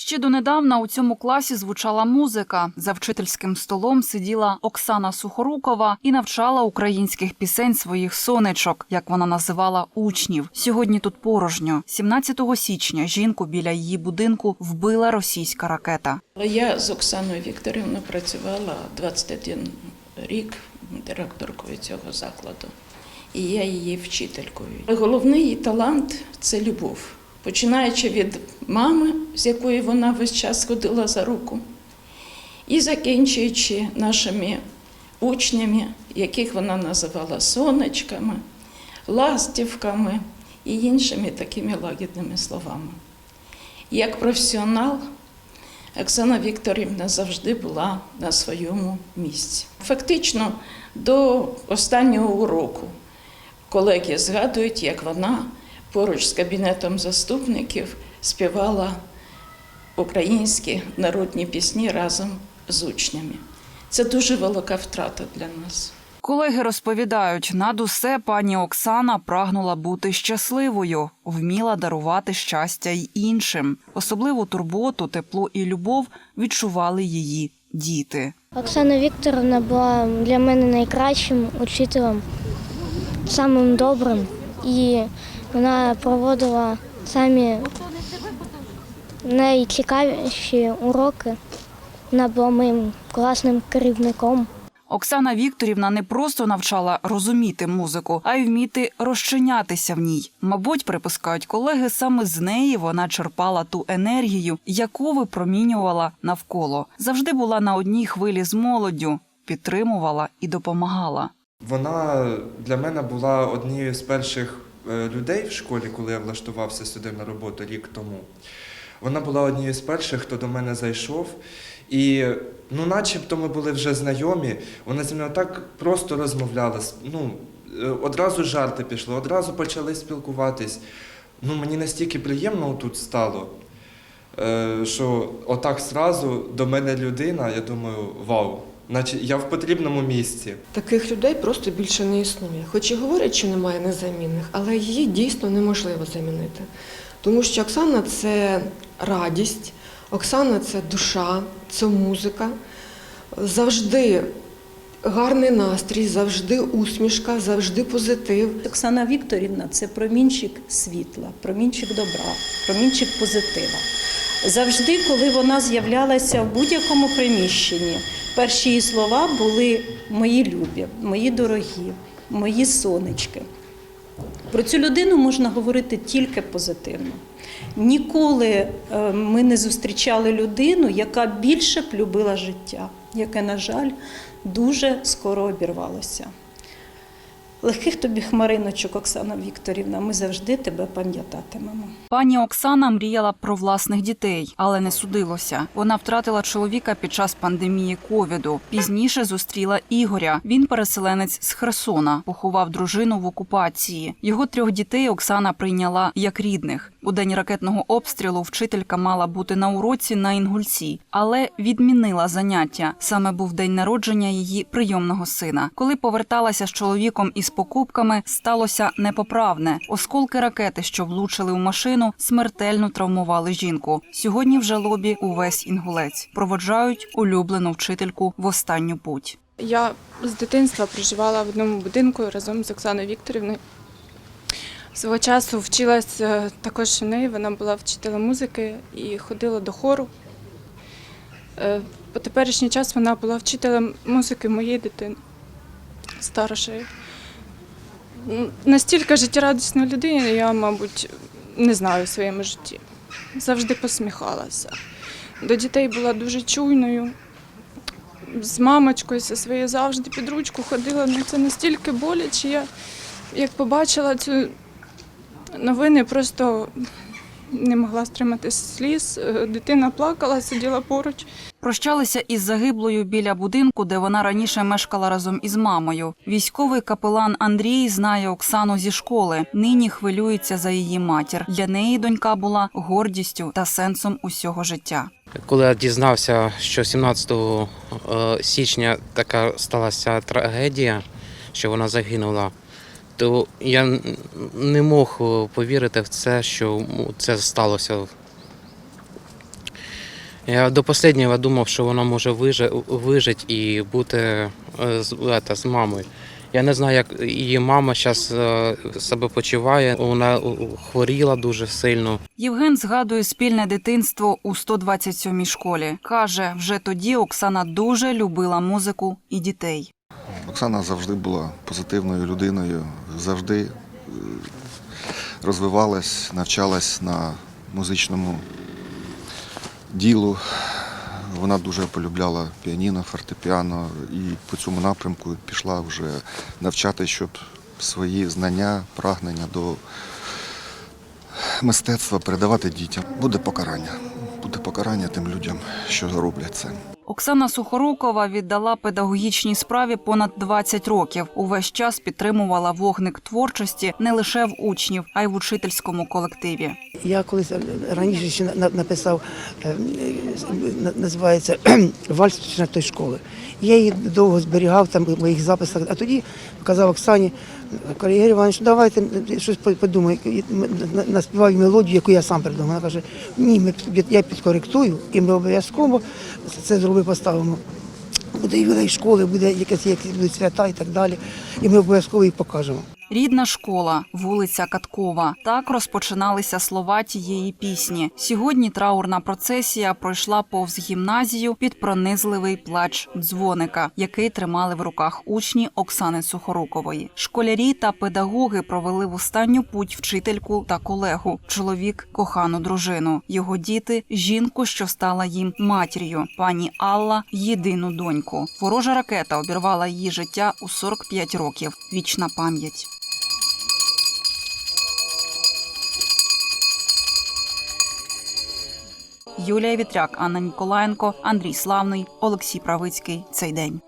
Ще донедавна у цьому класі звучала музика. За вчительським столом сиділа Оксана Сухорукова і навчала українських пісень своїх сонечок, як вона називала учнів. Сьогодні тут порожньо. 17 січня жінку біля її будинку вбила російська ракета. Я з Оксаною Вікторівною працювала 21 рік директоркою цього закладу, і я її вчителькою. Головний її талант це любов. Починаючи від мами, з якою вона весь час ходила за руку, і закінчуючи нашими учнями, яких вона називала сонечками, ластівками і іншими такими лагідними словами. Як професіонал, Оксана Вікторівна завжди була на своєму місці. Фактично, до останнього уроку колеги згадують, як вона поруч з кабінетом заступників співала українські народні пісні разом з учнями. Це дуже велика втрата для нас. Колеги розповідають, над усе пані Оксана прагнула бути щасливою, вміла дарувати щастя й іншим. Особливу турботу, тепло і любов відчували її діти. Оксана Вікторовна була для мене найкращим учителем, самим добрим, і вона проводила самі найцікавіші уроки. Вона була моїм класним керівником. Оксана Вікторівна не просто навчала розуміти музику, а й вміти розчинятися в ній. Мабуть, припускають колеги, саме з неї вона черпала ту енергію, яку випромінювала навколо. Завжди була на одній хвилі з молоддю, підтримувала і допомагала. Вона для мене була однією з перших людей в школі, коли я влаштувався сюди на роботу рік тому. Вона була однією з перших, хто до мене зайшов. І ну, начебто ми були вже знайомі. Вона зі мною так просто розмовляла. Ну, е, одразу жарти пішли, одразу почали спілкуватись. Ну, мені настільки приємно тут стало, е, що отак зразу до мене людина, я думаю, вау, наче я в потрібному місці. Таких людей просто більше не існує. Хоч і говорять, що немає незамінних, але її дійсно неможливо замінити. Тому що Оксана це радість, Оксана це душа, це музика. Завжди гарний настрій, завжди усмішка, завжди позитив. Оксана Вікторівна це промінчик світла, промінчик добра, промінчик позитива. Завжди, коли вона з'являлася в будь-якому приміщенні, перші її слова були мої любі, мої дорогі, мої сонечки. Про цю людину можна говорити тільки позитивно. Ніколи е, ми не зустрічали людину, яка більше б любила життя, яке, на жаль, дуже скоро обірвалося. Легких тобі хмариночок, Оксана Вікторівна, ми завжди тебе пам'ятатимемо. Пані Оксана мріяла про власних дітей, але не судилося. Вона втратила чоловіка під час пандемії ковіду. Пізніше зустріла Ігоря. Він переселенець з Херсона, поховав дружину в окупації. Його трьох дітей Оксана прийняла як рідних. У день ракетного обстрілу вчителька мала бути на уроці на Інгульці, але відмінила заняття. Саме був день народження її прийомного сина. Коли поверталася з чоловіком із покупками, сталося непоправне. Осколки ракети, що влучили у машину, смертельно травмували жінку. Сьогодні в жалобі увесь інгулець проводжають улюблену вчительку в останню путь. Я з дитинства проживала в одному будинку разом з Оксаною Вікторівною. Свого часу вчилась е, також у неї, вона була вчителем музики і ходила до хору. Е, По теперішній час вона була вчителем музики моєї дитини старшої. Настільки життєрадісної людини я, мабуть, не знаю в своєму житті. Завжди посміхалася. До дітей була дуже чуйною, з мамочкою зі своєю завжди під ручку ходила. Ну це настільки боляче. Я як побачила цю новини, просто не могла стримати сліз. Е, Дитина плакала, сиділа поруч. Прощалися із загиблою біля будинку, де вона раніше мешкала разом із мамою. Військовий капелан Андрій знає Оксану зі школи. Нині хвилюється за її матір. Для неї донька була гордістю та сенсом усього життя. Коли я дізнався, що 17 е, січня така сталася трагедія, що вона загинула, то я не мог е, повірити в це, що це сталося. Я до останнього думав, що вона може вижити і бути е, з, мамою. Я не знаю, як її мама зараз себе почуває. Вона е, хворіла дуже сильно. Євген згадує спільне дитинство у 127-й школі. Каже, вже тоді Оксана дуже любила музику і дітей. Оксана завжди була позитивною людиною, завжди е, розвивалась, навчалась на музичному ділу. Вона дуже полюбляла піаніно, фортепіано і по цьому напрямку пішла вже навчати, щоб свої знання, прагнення до мистецтва передавати дітям. Буде покарання. Буде покарання тим людям, що роблять це. Оксана Сухорукова віддала педагогічній справі понад 20 років. Увесь час підтримувала вогник творчості не лише в учнів, а й в учительському колективі. Я колись раніше ще написав, е, е, на- називається Вальс четвертої школи. Я її довго зберігав там в моїх записах, а тоді казав Оксані, Ігор Іванович, давайте щось по- подумай, наспіваю мелодію, яку я сам придумав. Вона каже, ні, я підкоректую, і ми обов'язково це зробимо, поставимо. Буде ювілей школи, буде якісь будуть свята і так далі. І ми обов'язково їх покажемо. Рідна школа, вулиця Каткова. Так розпочиналися слова тієї пісні. Сьогодні траурна процесія пройшла повз гімназію під пронизливий плач дзвоника, який тримали в руках учні Оксани Сухорукової. Школярі та педагоги провели в останню путь вчительку та колегу, чоловік кохану дружину, його діти, жінку, що стала їм матір'ю, пані Алла, єдину доньку. Ворожа ракета обірвала її життя у 45 років. Вічна пам'ять. Юлія Вітряк, Анна Ніколаєнко, Андрій Славний, Олексій Правицький. Цей день.